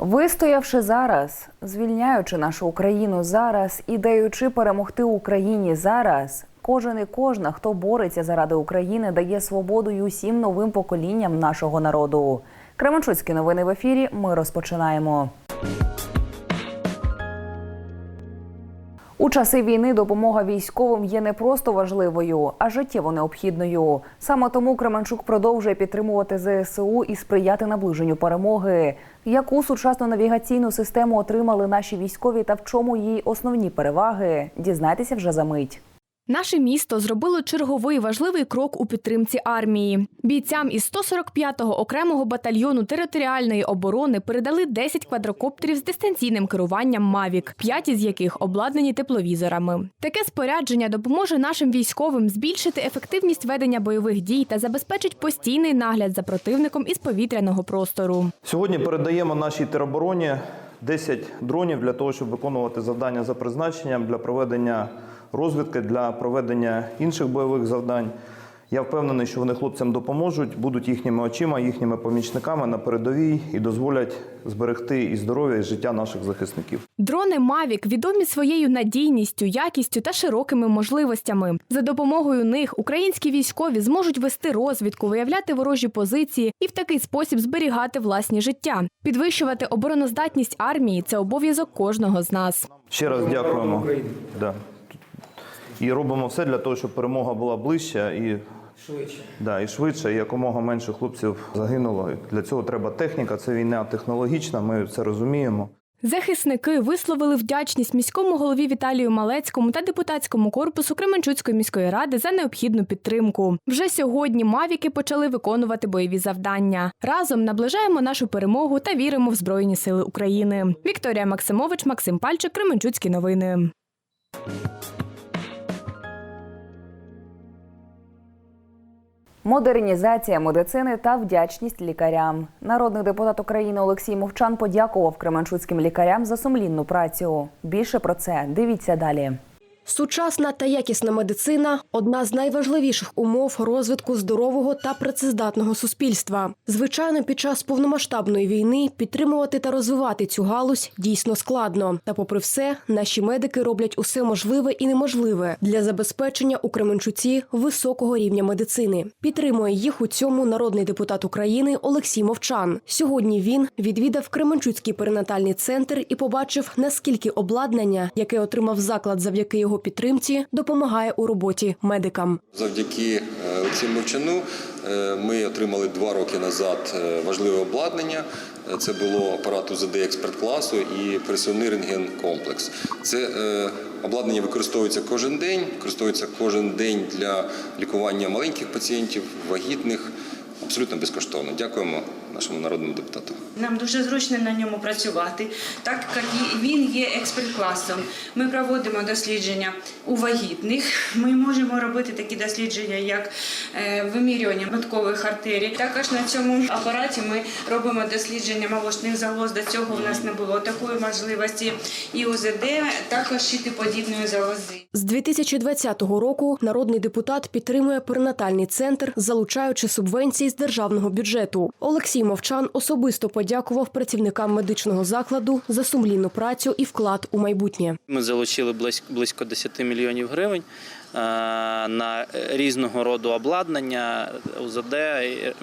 Вистоявши зараз, звільняючи нашу Україну зараз і даючи перемогти Україні зараз, кожен і кожна, хто бореться заради України, дає свободу й усім новим поколінням нашого народу. Кременчуцькі новини в ефірі. Ми розпочинаємо. У часи війни допомога військовим є не просто важливою, а життєво необхідною. Саме тому Кременчук продовжує підтримувати ЗСУ і сприяти наближенню перемоги. Яку сучасну навігаційну систему отримали наші військові та в чому її основні переваги? Дізнайтеся вже за мить. Наше місто зробило черговий важливий крок у підтримці армії. Бійцям із 145-го окремого батальйону територіальної оборони передали 10 квадрокоптерів з дистанційним керуванням Мавік, 5 із яких обладнані тепловізорами. Таке спорядження допоможе нашим військовим збільшити ефективність ведення бойових дій та забезпечить постійний нагляд за противником із повітряного простору. Сьогодні передаємо нашій теробороні 10 дронів для того, щоб виконувати завдання за призначенням для проведення розвідки, для проведення інших бойових завдань. Я впевнений, що вони хлопцям допоможуть, будуть їхніми очима, їхніми помічниками на передовій і дозволять зберегти і здоров'я, і життя наших захисників. Дрони Мавік відомі своєю надійністю, якістю та широкими можливостями. За допомогою них українські військові зможуть вести розвідку, виявляти ворожі позиції і в такий спосіб зберігати власні життя. Підвищувати обороноздатність армії це обов'язок кожного з нас. Ще раз дякуємо. Да. І робимо все для того, щоб перемога була ближча і Швидше. Да, і швидше, і якомога менше хлопців загинуло. Для цього треба техніка, це війна технологічна, ми це розуміємо. Захисники висловили вдячність міському голові Віталію Малецькому та депутатському корпусу Кременчуцької міської ради за необхідну підтримку. Вже сьогодні мавіки почали виконувати бойові завдання. Разом наближаємо нашу перемогу та віримо в Збройні Сили України. Вікторія Максимович, Максим Пальчик, Кременчуцькі новини. Модернізація медицини та вдячність лікарям. Народний депутат України Олексій Мовчан подякував кременчуцьким лікарям за сумлінну працю. Більше про це дивіться далі. Сучасна та якісна медицина одна з найважливіших умов розвитку здорового та працездатного суспільства. Звичайно, під час повномасштабної війни підтримувати та розвивати цю галузь дійсно складно. Та, попри все, наші медики роблять усе можливе і неможливе для забезпечення у Кременчуці високого рівня медицини. Підтримує їх у цьому народний депутат України Олексій Мовчан. Сьогодні він відвідав Кременчуцький перинатальний центр і побачив, наскільки обладнання, яке отримав заклад завдяки його підтримці, допомагає у роботі медикам. Завдяки е, Олексію Мовчану е, ми отримали два роки назад е, важливе обладнання. Це було апарат УЗД експерт класу і пересувний рентген комплекс. Це обладнання використовується кожен день, використовується кожен день для лікування маленьких пацієнтів, вагітних. Абсолютно безкоштовно. Дякуємо нашому народному депутату. Нам дуже зручно на ньому працювати, так як він є експерт-класом. Ми проводимо дослідження у вагітних. Ми можемо робити такі дослідження, як е, вимірювання маткових артерій. Також на цьому апараті ми робимо дослідження молочних залоз. До цього в нас не було такої можливості. І УЗД, також щитоподібної залози. З 2020 року народний депутат підтримує перинатальний центр, залучаючи субвенції з державного бюджету. Олексій Мовчан особисто подякував працівникам медичного закладу за сумлінну працю і вклад у майбутнє. Ми залучили близько, близько 10 мільйонів гривень е, на різного роду обладнання, УЗД, е,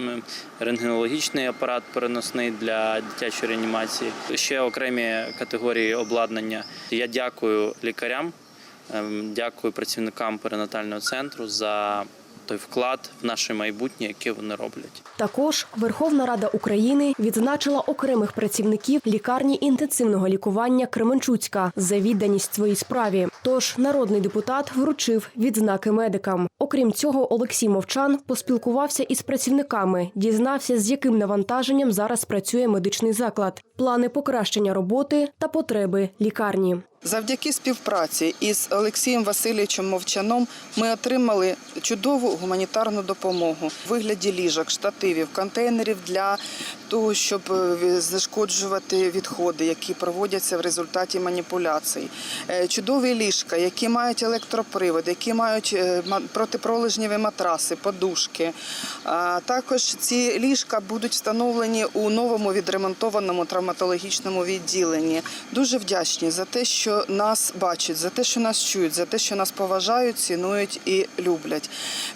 рентгенологічний апарат переносний для дитячої реанімації, ще окремі категорії обладнання. Я дякую лікарям, ем, дякую працівникам перинатального центру за той вклад в наше майбутнє, яке вони роблять. Також Верховна Рада України відзначила окремих працівників лікарні інтенсивного лікування Кременчуцька за відданість своїй справі. Тож народний депутат вручив відзнаки медикам. Окрім цього, Олексій Мовчан поспілкувався із працівниками, дізнався, з яким навантаженням зараз працює медичний заклад, плани покращення роботи та потреби лікарні. Завдяки співпраці із Олексієм Васильовичем Мовчаном ми отримали чудову гуманітарну допомогу в вигляді ліжок, штативів, контейнерів для того, щоб е, зашкоджувати відходи, які проводяться в результаті маніпуляцій. Е, Чудові ліжка, які мають електропривод, які мають е, протипролежневі матраси, подушки. Також ці ліжка будуть встановлені у новому відремонтованому травматологічному відділенні. Дуже вдячні за те, що нас бачать, за те, що нас чують, за те, що нас поважають, цінують і люблять.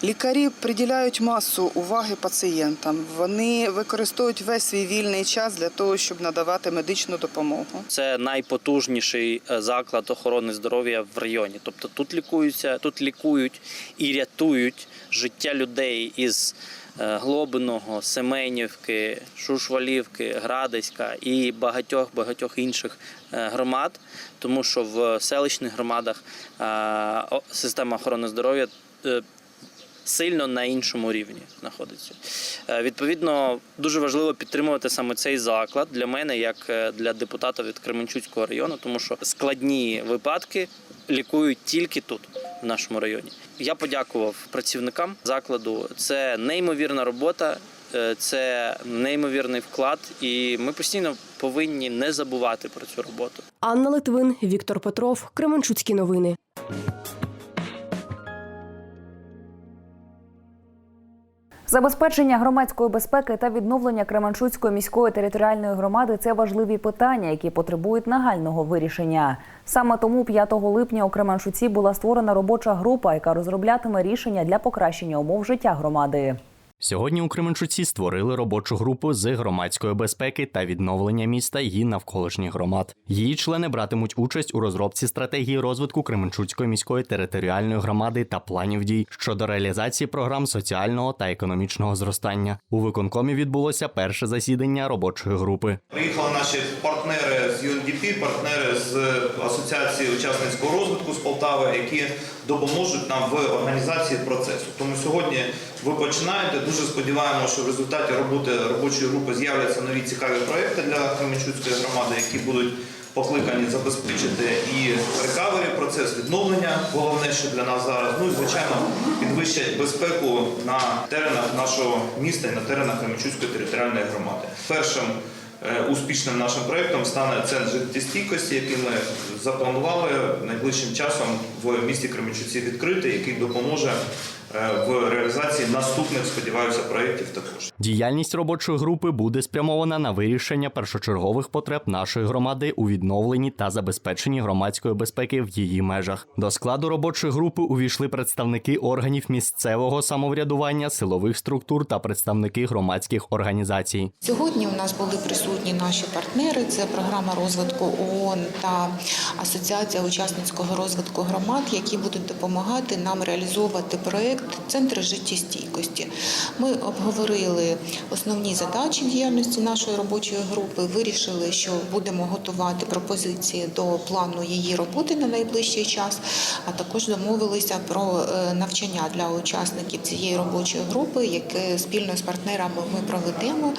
Лікарі приділяють масу уваги пацієнтам. Вони використовують весь свій вільний час для того, щоб надавати медичну допомогу. Це найпотужніший е, заклад охорони здоров'я в районі. Тобто тут лікуються, тут лікують і рятують життя людей із Глобиного, Семенівки, Шушвалівки, Градиська і багатьох багатьох інших е, громад, тому що в селищних громадах е, система охорони здоров'я. Сильно на іншому рівні знаходиться. Е, Відповідно, дуже важливо підтримувати саме цей заклад для мене, як е, для депутата від Кременчуцького району, тому що складні випадки лікують тільки тут, в нашому районі. Я подякував працівникам закладу. Це неймовірна робота, е, це неймовірний вклад, і ми постійно повинні не забувати про цю роботу. Анна Литвин, Віктор Петров, Кременчуцькі новини. Забезпечення громадської безпеки та відновлення Кременчуцької міської територіальної громади це важливі питання, які потребують нагального вирішення. Саме тому 5 липня у Кременчуці була створена робоча група, яка розроблятиме рішення для покращення умов життя громади. Сьогодні у Кременчуці створили робочу групу з громадської безпеки та відновлення міста і навколишніх громад. Її члени братимуть участь у розробці стратегії розвитку Кременчуцької міської територіальної громади та планів дій щодо реалізації програм соціального та економічного зростання. У виконкомі відбулося перше засідання робочої групи. Приїхали наші партнери з UNDP, партнери з Асоціації учасницького розвитку з Полтави, які допоможуть нам в організації процесу. Тому сьогодні ви починаєте. Дуже сподіваємося, що в результаті роботи робочої групи з'являться нові цікаві проекти для Кременчуцької громади, які будуть покликані забезпечити і рекавері, процес відновлення. Головне, що для нас зараз, ну і звичайно, підвищать безпеку на теренах нашого міста і на теренах Кременчуцької територіальної громади. Першим е, успішним нашим проєктом стане центр життєстійкості, який ми запланували найближчим часом в місті Кременчуці відкрити, який допоможе в реалізації наступних, сподіваюся, проєктів також. Діяльність робочої групи буде спрямована на вирішення першочергових потреб нашої громади у відновленні та забезпеченні громадської безпеки в її межах. До складу робочої групи увійшли представники органів місцевого самоврядування, силових структур та представники громадських організацій. Сьогодні у нас були присутні наші партнери. Це програма розвитку ООН та Асоціація учасницького розвитку громад, які будуть допомагати нам реалізовувати проект Центри життєстійкості. Ми обговорили основні задачі діяльності нашої робочої групи. Вирішили, що будемо готувати пропозиції до плану її роботи на найближчий час, а також домовилися про е, навчання для учасників цієї робочої групи, яке спільно з партнерами ми проведемо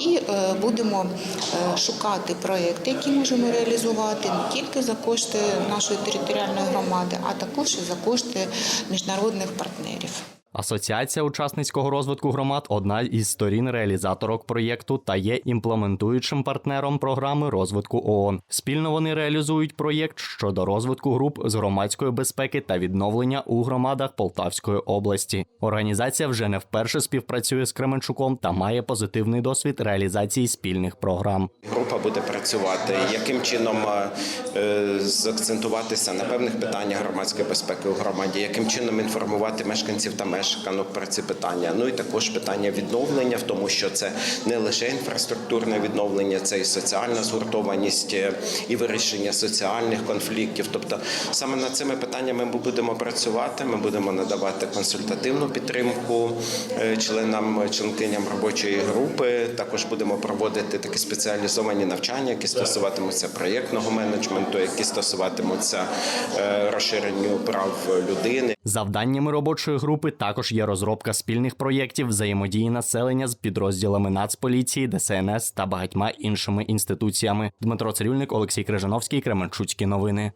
і е, будемо е, шукати проекти, які можемо реалізувати не тільки за кошти нашої територіальної громади, а також і за кошти міжнародних партнерів партнерів. Асоціація учасницького розвитку громад одна із сторін реалізаторок проєкту та є імплементуючим партнером програми розвитку ООН. Спільно вони реалізують проєкт щодо розвитку груп з громадської безпеки та відновлення у громадах Полтавської області. Організація вже не вперше співпрацює з Кременчуком та має позитивний досвід реалізації спільних програм. Група буде працювати, яким чином е, закцентуватися на певних питаннях громадської безпеки у громаді, яким чином інформувати мешканців та мешканок про ці питання. Ну і також питання відновлення, в тому, що це не лише інфраструктурне відновлення, це і соціальна згуртованість, е, і вирішення соціальних конфліктів. Тобто саме над цими питаннями ми будемо працювати. Ми будемо надавати консультативну підтримку е, членам членкиням робочої групи. Також будемо проводити такі спеціалізовані навчання, які стосуватимуться проєктного менеджменту, які стосуватимуться е, розширенню прав людини. Завданнями робочої групи також є розробка спільних проєктів взаємодії населення з підрозділами Нацполіції, ДСНС та багатьма іншими інституціями. Дмитро Цирюльник, Олексій Крижановський, Кременчуцькі новини.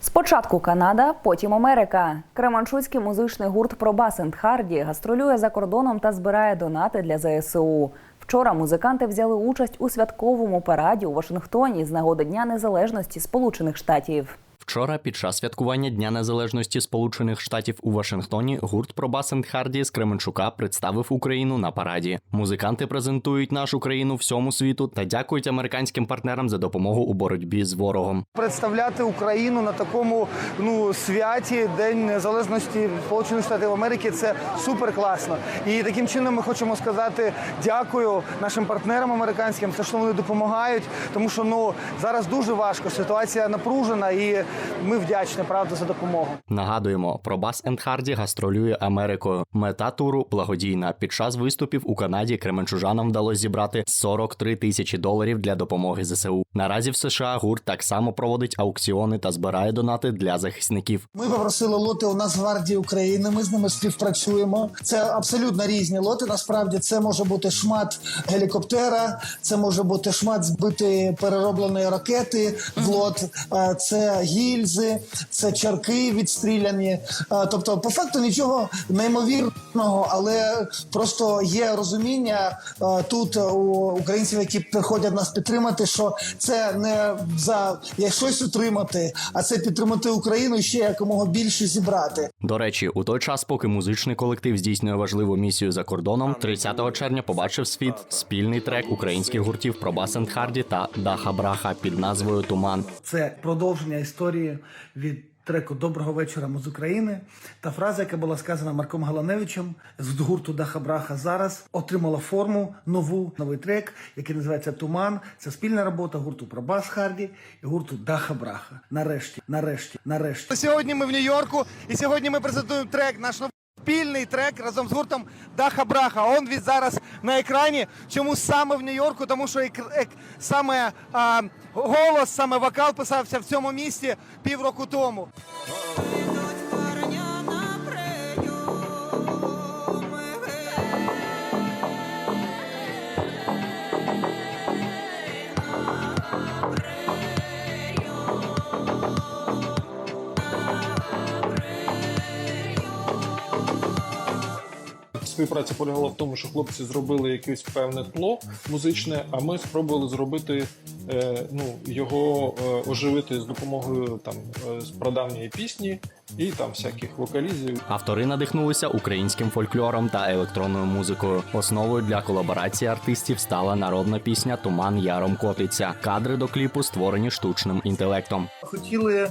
Спочатку Канада, потім Америка. Кременчуцький музичний гурт Пробас Харді гастролює за кордоном та збирає донати для ЗСУ. Вчора музиканти взяли участь у святковому параді у Вашингтоні з нагоди Дня Незалежності Сполучених Штатів. Вчора, під час святкування Дня Незалежності Сполучених Штатів у Вашингтоні, гурт Пробас енд Харді з Кременчука представив Україну на параді. Музиканти презентують нашу країну всьому світу та дякують американським партнерам за допомогу у боротьбі з ворогом. представляти Україну на такому ну святі День Незалежності Сполучених Штатів Америки. Це супер класно. І таким чином ми хочемо сказати дякую нашим партнерам американським, за що вони допомагають, тому що ну зараз дуже важко. Ситуація напружена, і ми вдячні правда за допомогу. Нагадуємо, Пробас енд Харді гастролює Америкою. Мета туру благодійна. Під час виступів у Канаді кременчужанам вдалося зібрати 43 тисячі доларів для допомоги ЗСУ. Наразі в США гурт так само проводить аукціони та збирає донати для захисників. Ми попросили лоти у Нацгвардії України. Ми з ними співпрацюємо. Це абсолютно різні лоти. Насправді це може бути шмат гелікоптера, це може бути шмат збитої переробленої ракети. В лот Е, це гільзи, це чарки відстріляні. Е, Тобто, по факту нічого неймовірного, але просто є розуміння е, тут у українців, які приходять нас підтримати, що це не за як щось отримати, а це підтримати Україну і ще якомога більше зібрати. До речі, у той час, поки музичний колектив здійснює важливу місію за кордоном, 30 червня побачив світ спільний трек українських гуртів Пробас енд Харді та Даха Браха під назвою Туман. Це продовження історії від треку Доброго вечора ми з України. Та фраза, яка була сказана Марком Галаневичем з гурту Даха Браха зараз отримала форму нову новий трек, який називається Туман. Це спільна робота гурту Пробас Харді і гурту Даха Браха. Нарешті, нарешті, нарешті. Сьогодні ми в Нью-Йорку, і сьогодні ми презентуємо трек наш новий спільний трек разом з гуртом Даха Браха. Он він зараз на екрані. Чому саме в Нью-Йорку? Тому що ек- ек- саме а, голос, саме вокал писався в цьому місті півроку тому. Співпраця полягала в тому, що хлопці зробили якесь певне тло музичне, а ми спробували зробити е, ну, його е, оживити з допомогою там е, з прадавньої пісні і там всяких вокалізів. Автори надихнулися українським фольклором та електронною музикою. Основою для колаборації артистів стала народна пісня Туман яром котиться. Кадри до кліпу створені штучним інтелектом. Хотіли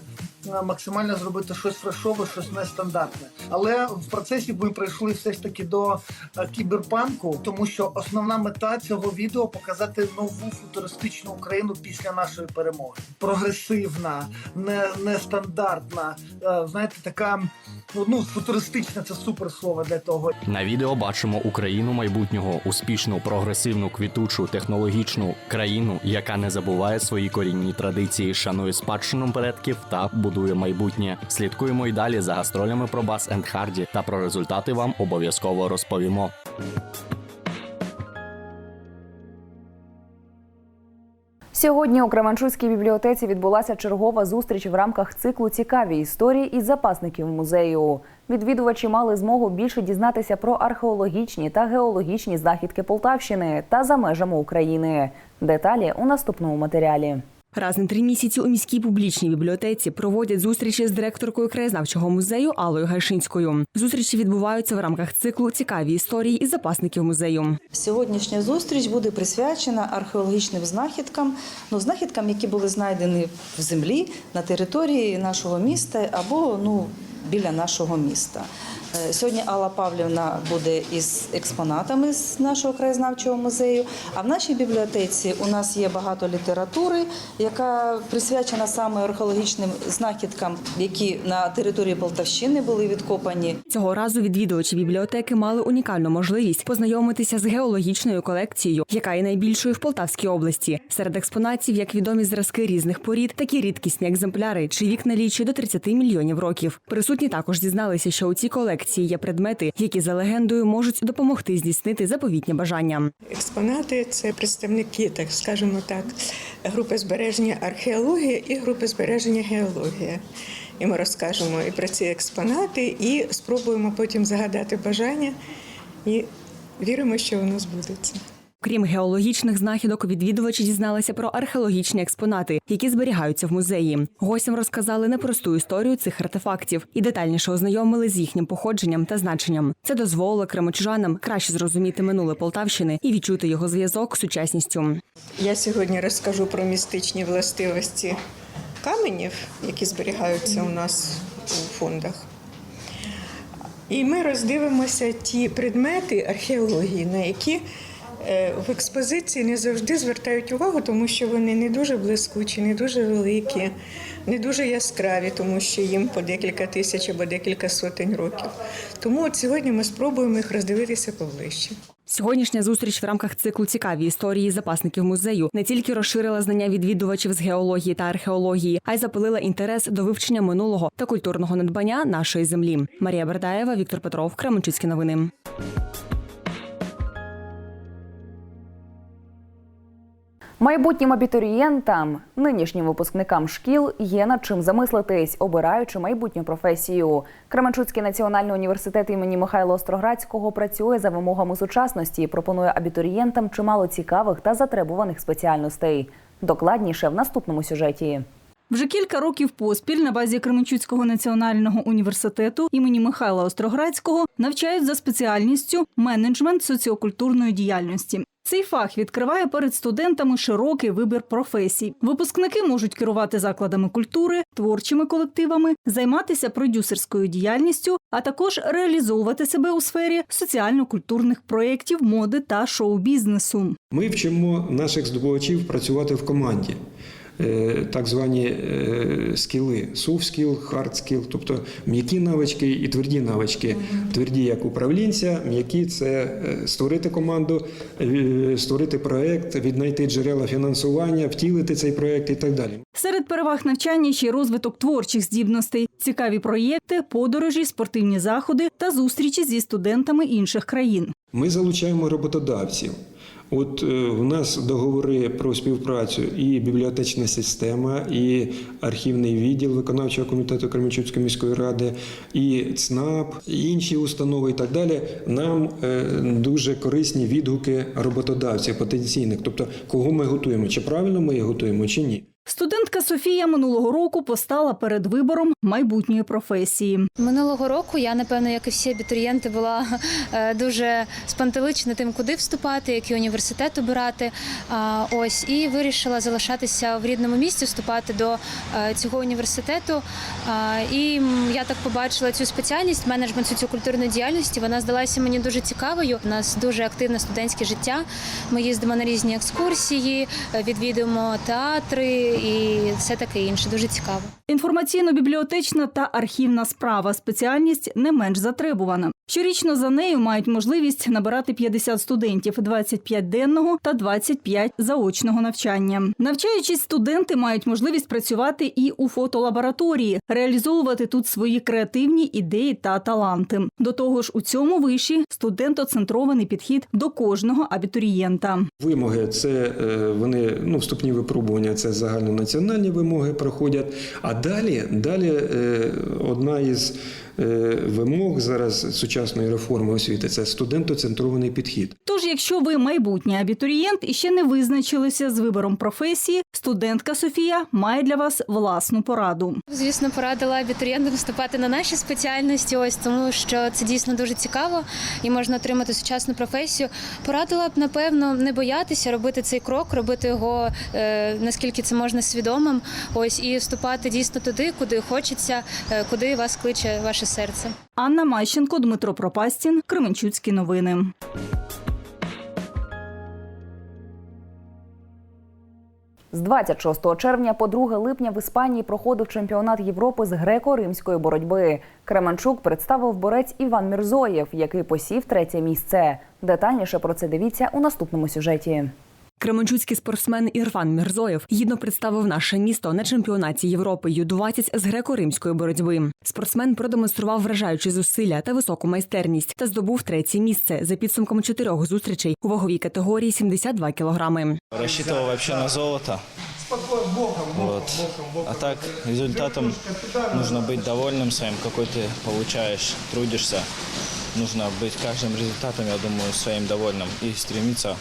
максимально зробити щось фрешове, щось нестандартне. Але в процесі ми прийшли все ж таки до е, кіберпанку, тому що основна мета цього відео показати нову футуристичну Україну після нашої перемоги. Прогресивна, не, нестандартна, е, знаєте, така ну, ну футуристична це супер слово для того. На відео бачимо Україну майбутнього, успішну, прогресивну, квітучу, технологічну країну, яка не забуває свої корінні традиції, шанує спадщину предків та будує майбутнє. Слідкуємо й далі за гастролями про Бас енд Харді та про результати вам обов'язково розповімо. Сьогодні у Кременчуцькій бібліотеці відбулася чергова зустріч в рамках циклу Цікаві історії із запасників музею. Відвідувачі мали змогу більше дізнатися про археологічні та геологічні знахідки Полтавщини та за межами України. Деталі у наступному матеріалі. Раз на три місяці у міській публічній бібліотеці проводять зустрічі з директоркою краєзнавчого музею Аллою Гайшинською. Зустрічі відбуваються в рамках циклу Цікаві історії із запасників музею. Сьогоднішня зустріч буде присвячена археологічним знахідкам, ну знахідкам, які були знайдені в землі на території нашого міста або ну біля нашого міста. Е, Сьогодні Алла Павлівна буде із експонатами з нашого краєзнавчого музею. А в нашій бібліотеці у нас є багато літератури, яка присвячена саме археологічним знахідкам, які на території Полтавщини були відкопані. Цього разу відвідувачі бібліотеки мали унікальну можливість познайомитися з геологічною колекцією, яка є найбільшою в Полтавській області. Серед експонатів як відомі зразки різних порід, такі рідкісні екземпляри, чий вік налічує до 30 мільйонів років. Присутні також дізналися, що у цій колекції є предмети, які за легендою можуть допомогти здійснити заповітні бажання. Експонати це представники, так скажемо так, групи збереження археології і групи збереження геологія. І ми розкажемо і про ці експонати, і спробуємо потім загадати бажання, і віримо, що воно збудеться. Крім геологічних знахідок, відвідувачі дізналися про археологічні експонати, які зберігаються в музеї. Гостям розказали непросту історію цих артефактів і детальніше ознайомили з їхнім походженням та значенням. Це дозволило кремочужанам краще зрозуміти минуле Полтавщини і відчути його зв'язок з сучасністю. Я сьогодні розкажу про містичні властивості каменів, які зберігаються у нас у фондах. І ми роздивимося ті предмети археології, на які в експозиції не завжди звертають увагу, тому що вони не дуже блискучі, не дуже великі, не дуже яскраві, тому що їм по декілька тисяч або декілька сотень років. Тому от сьогодні ми спробуємо їх роздивитися поближче. Сьогоднішня зустріч в рамках циклу цікаві історії запасників музею не тільки розширила знання відвідувачів з геології та археології, а й запалила інтерес до вивчення минулого та культурного надбання нашої землі. Марія Бердаєва, Віктор Петров, Кременчуцькі новини. Майбутнім абітурієнтам, нинішнім випускникам шкіл є над чим замислитись, обираючи майбутню професію. Кременчуцький національний університет імені Михайла Остроградського працює за вимогами сучасності і пропонує абітурієнтам чимало цікавих та затребуваних спеціальностей. Докладніше в наступному сюжеті. Вже кілька років поспіль на базі Кременчуцького національного університету імені Михайла Остроградського навчають за спеціальністю менеджмент соціокультурної діяльності. Цей фах відкриває перед студентами широкий вибір професій. Випускники можуть керувати закладами культури, творчими колективами, займатися продюсерською діяльністю, а також реалізовувати себе у сфері соціально-культурних проєктів, моди та шоу-бізнесу. Ми вчимо наших здобувачів працювати в команді. Е, Так звані е, скіли soft skill, hard skill, тобто м'які навички і тверді навички. Тверді як управлінця, м'які це е, створити команду, створити проект, віднайти джерела фінансування, втілити цей проект і так далі. Серед переваг навчання ще й розвиток творчих здібностей, цікаві проєкти, подорожі, спортивні заходи та зустрічі зі студентами інших країн. Ми залучаємо роботодавців. От в у нас договори про співпрацю і бібліотечна система, і архівний відділ виконавчого комітету Кременчуцької міської ради, і ЦНАП, і інші установи, і так далі. Нам е, дуже корисні відгуки роботодавців потенційних, тобто кого ми готуємо, чи правильно ми їх готуємо, чи ні. Студентка Софія минулого року постала перед вибором майбутньої професії. Минулого року я, напевно, як і всі абітурієнти, була е, дуже спантеличена тим, куди вступати, який університет обирати. Ось і вирішила залишатися в рідному місті, вступати до е, цього університету. І я так побачила цю спеціальність менеджмент соціокультурної діяльності. Вона здалася мені дуже цікавою. У нас дуже активне студентське життя. Ми їздимо на різні екскурсії, е, відвідуємо театри і все таке інше. Дуже цікаво. Інформаційно-бібліотечна та архівна справа спеціальність не менш затребувана. Щорічно за нею мають можливість набирати 50 студентів, 25 денного та 25 заочного навчання. Навчаючись, студенти мають можливість працювати і у фотолабораторії, реалізовувати тут свої креативні ідеї та таланти. До того ж, у цьому виші студентоцентрований підхід до кожного абітурієнта. Вимоги це е, вони ну вступні випробування, це загальнонаціональні вимоги проходять. А далі, далі е, одна із вимог зараз сучасної реформи освіти це студентоцентрований підхід. Тож, якщо ви майбутній абітурієнт і ще не визначилися з вибором професії, студентка Софія має для вас власну пораду. Звісно, порадила абітурієнтам вступати на наші спеціальності, ось тому що це дійсно дуже цікаво і можна отримати сучасну професію. Порадила б напевно не боятися робити цей крок, робити його е, наскільки це можна свідомим. Ось і вступати дійсно туди, куди хочеться, е, куди вас кличе ваше наше серце. Анна Мащенко, Дмитро Пропастін, Кременчуцькі новини. З 26 червня по 2 липня в Іспанії проходив чемпіонат Європи з греко-римської боротьби. Кременчук представив борець Іван Мірзоєв, який посів третє місце. Детальніше про це дивіться у наступному сюжеті. Кременчуцький спортсмен Ірфан Мірзоєв гідно представив наше місто на чемпіонаті Європи Ю-20 з греко-римської боротьби. Спортсмен продемонстрував вражаючі зусилля та високу майстерність та здобув третє місце за підсумком чотирьох зустрічей у ваговій категорії 72 кілограми. Рассчитывал вообще на золото. Вот. А так, результатом нужно быть довольным своим, какой ты получаешь, трудишься. Нужно быть каждым результатом, я думаю, своим довольным и стремиться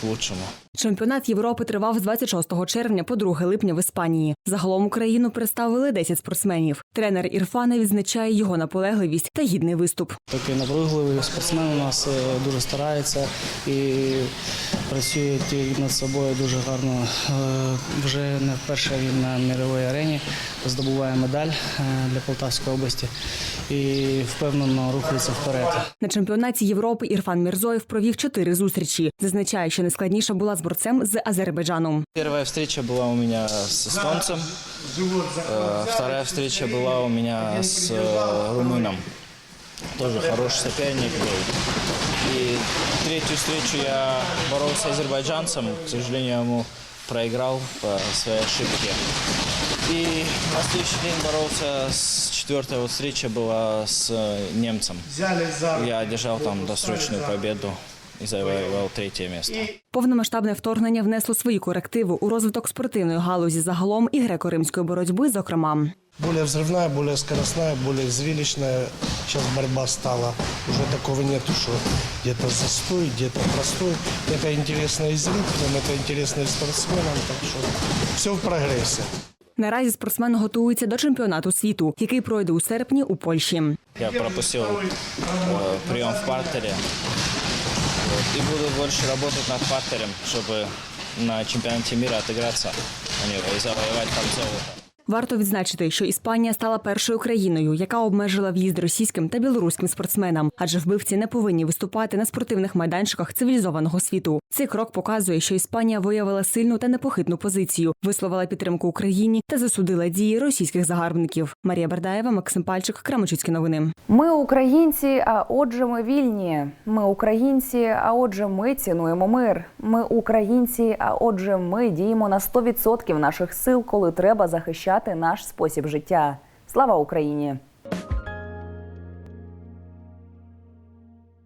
к лучшему. Чемпіонат Європи тривав з 26 червня по 2 липня в Іспанії. Загалом Україну представили 10 спортсменів. Тренер Ірфана відзначає його наполегливість та гідний виступ. Такий наполегливий спортсмен у нас е, дуже старається і працює над собою дуже гарно. Е, Вже не вперше він на міровій арені здобуває медаль е, для Полтавської області і впевнено рухається вперед. На чемпіонаті Європи Ірфан Мірзоєв провів чотири зустрічі. Зазначає, що найскладніша була з борцем з Азербайджану. Первая встреча была у меня с эстонцем, э, вторая встреча была у меня с э, румыном. Тоже хороший соперник был. И третью встречу я боролся с азербайджанцем, к сожалению, я ему проиграл по своей ошибке. И на следующий день боролся с четвертая вот встреча была с э, немцем. Я одержал там досрочную победу и завоевал третье место. Повномасштабне вторгнення внесло свої корективи у розвиток спортивної галузі загалом і греко-римської боротьби, зокрема. Более взрывная, более скоростная, более зрелищная. Сейчас борьба стала. Уже такого нету, что где-то застой, где-то простой. Это интересно и зрителям, это интересно и спортсменам. Так что все в прогрессе. Наразі спортсмен готується до чемпіонату світу, який пройде у серпні у Польщі. Я пропустил э, прием в партере. И буду больше работать над фактором, чтобы на чемпионате мира отыграться у него и завоевать там золото. Варто відзначити, що Іспанія стала першою країною, яка обмежила в'їзд російським та білоруським спортсменам, адже вбивці не повинні виступати на спортивних майданчиках цивілізованого світу. Цей крок показує, що Іспанія виявила сильну та непохитну позицію, висловила підтримку Україні та засудила дії російських загарбників. Марія Бердаєва, Максим Пальчик, Крамочуцькі новини. Ми українці, а отже, ми вільні. Ми українці, а отже, ми цінуємо мир. Ми українці, а отже, ми діємо на 100% наших сил, коли треба захищати наш спосіб життя. Слава Україні!